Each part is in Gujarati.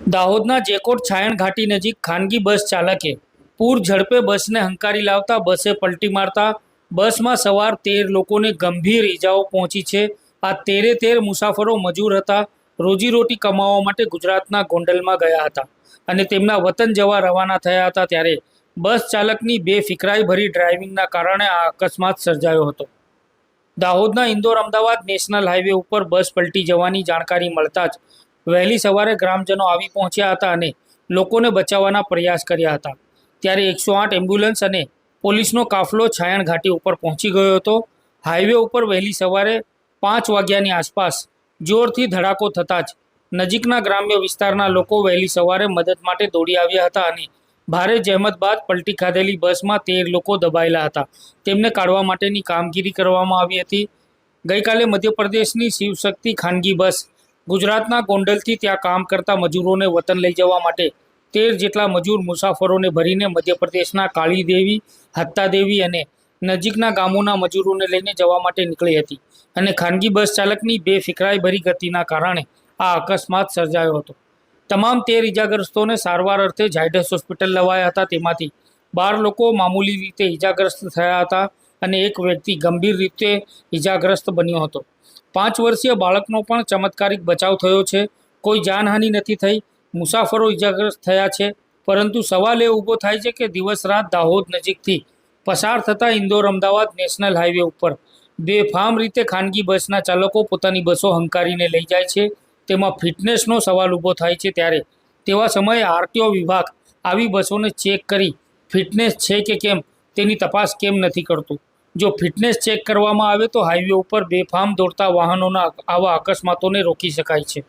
દાહોદના જેકોટ છાયણ ઘાટી નજીક ખાનગી બસ ચાલકે પૂર ઝડપે બસને હંકારી લાવતા બસે પલટી મારતા બસમાં સવાર તેર લોકોને ગંભીર ઈજાઓ પહોંચી છે. આ તેરે તેર મુસાફરો મજૂર હતા. રોજીરોટી કમાવા માટે ગુજરાતના ગોંડલમાં ગયા હતા અને તેમના વતન જવા રવાના થયા હતા ત્યારે બસ ચાલકની બેફિકરાઈ ભરી ડ્રાઇવિંગના કારણે આ અકસ્માત સર્જાયો હતો. દાહોદના ઇન્દોર અમદાવાદ નેશનલ હાઈવે ઉપર બસ પલટી જવાની જાણકારી મળતા જ વહેલી સવારે ગ્રામજનો આવી પહોંચ્યા હતા અને લોકોને બચાવવાના પ્રયાસ કર્યા હતા. ત્યારે એકસો આઠ એમ્બ્યુલન્સ અને પોલીસનો કાફલો છાયણ ઘાટી ઉપર પહોંચી ગયો હતો. હાઈવે ઉપર વહેલી સવારે પાંચ વાગ્યાની આસપાસ જોરથી ધડાકો થતાં જ નજીકના ગ્રામ્ય વિસ્તારના લોકો વહેલી સવારે મદદ માટે દોડી આવ્યા હતા અને ભારે જહેમત બાદ પલટી ખાધેલી બસમાં તેર લોકો દબાયેલા હતા. તેમને કાઢવા માટેની કામગીરી કરવામાં આવી હતી. ગઈકાલે મધ્યપ્રદેશની શિવશક્તિ ખાનગી બસ ગુજરાતના ગોંડલથી ત્યાં કામ કરતા મજૂરોને વતન લઈ જવા માટે તેર જેટલા મજૂર મુસાફરોને ભરીને મધ્યપ્રદેશના કાળીદેવી, હત્તાદેવી અને નજીકના ગામોના મજૂરોને લઈને જવા માટે નીકળી હતી અને ખાનગી બસ ચાલકની બેફિકરાઈ ભરી ગતિના કારણે આ અકસ્માત સર્જાયો હતો. તમામ તેર ઇજાગ્રસ્તોને સારવાર અર્થે ઝાયડસ હોસ્પિટલ લવાયા હતા. તેમાંથી બાર લોકો મામૂલી રીતે ઇજાગ્રસ્ત થયા હતા. અને એક વ્યક્તિ ગંભીર રીતે ઇજાગ્રસ્ત બન્યો હતો. પાંચ વર્ષીય બાળકનો પણ ચમત્કારિક બચાવ થયો છે. કોઈ જાનહાનિ નથી થઈ. મુસાફરો ઇજાગ્રસ્ત થયા છે. પરંતુ સવાલ એ ઊભો થાય છે કે દિવસ રાત દાહોદ નજીકથી પસાર થતા ઇન્દોર અમદાવાદ નેશનલ હાઈવે ઉપર બેફામ રીતે ખાનગી બસના ચાલકો પોતાની બસો હંકારીને લઈ જાય છે. તેમાં ફિટનેસનો સવાલ ઊભો થાય છે ત્યારે. તેવા સમયે આરટીઓ વિભાગ આવી બસોને ચેક કરી ફિટનેસ છે કે કેમ તેની તપાસ કેમ નથી કરતું. જો ફિટનેસ ચેક કરવામાં આવે તો હાઈવે ઉપર બેફામ દોડતા વાહનોના આવા અકસ્માતોને રોકી શકાય છે.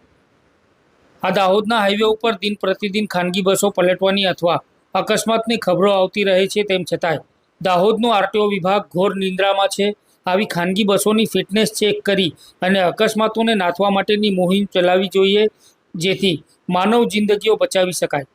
આ દાહોદના હાઈવે ઉપર દિન પ્રતિદિન ખાનગી બસો પલટવાની અથવા અકસ્માતની ખબરો આવતી રહે છે તેમ છતાંય દાહોદનો આરટીઓ વિભાગ ઘોર નિંદ્રામાં છે. આવી ખાનગી બસોની ફિટનેસ ચેક કરી અને અકસ્માતોને નાથવા માટેની મુહિમ ચલાવવી જોઈએ જેથી માનવ જિંદગીઓ બચાવી શકાય.